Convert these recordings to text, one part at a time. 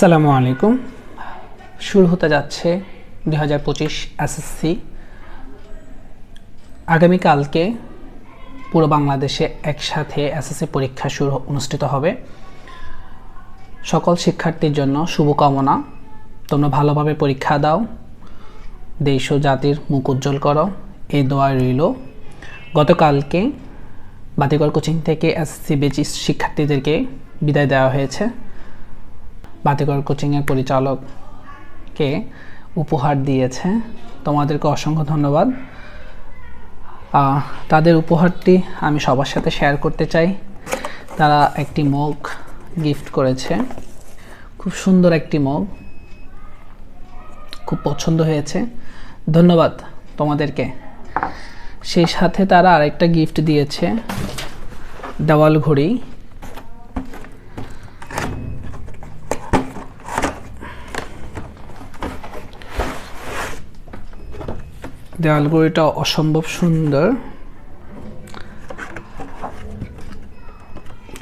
আসসালামু আলাইকুম। শুরু হতে যাচ্ছে দুই হাজার পঁচিশ এসএসসি। আগামীকালকে পুরো বাংলাদেশে একসাথে এসএসসি পরীক্ষা শুরু অনুষ্ঠিত হবে। সকল শিক্ষার্থীর জন্য শুভকামনা। তোমরা ভালোভাবে পরীক্ষা দাও। দেশ ও জাতির মুখ উজ্জ্বল করো। এ দোয়া রইল। গতকালকে বাতিগড় কোচিং থেকে এসএসসি বেচি শিক্ষার্থীদেরকে বিদায় দেওয়া হয়েছে। বাতিগড় কোচিংয়ের পরিচালককে উপহার দিয়েছে। তোমাদেরকে অসংখ্য ধন্যবাদ। তাদের উপহারটি আমি সবার সাথে শেয়ার করতে চাই। তারা একটি মগ গিফট করেছে। খুব সুন্দর একটি মগ খুব পছন্দ হয়েছে। ধন্যবাদ তোমাদেরকে। সেই সাথে তারা আরেকটা গিফট দিয়েছে। দেওয়াল ঘড়ি দেওয়াল ঘড়িটা অসম্ভব সুন্দর।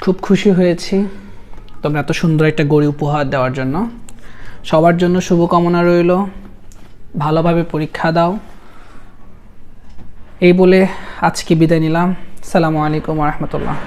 খুব খুশি হয়েছি তোমরা এত সুন্দর একটা গড়ি উপহার দেওয়ার জন্য। সবার জন্য শুভকামনা রইল। ভালোভাবে পরীক্ষা দাও। এই বলে আজকে বিদায় নিলাম। সালামু আলাইকুম রহমতুল্লাহ।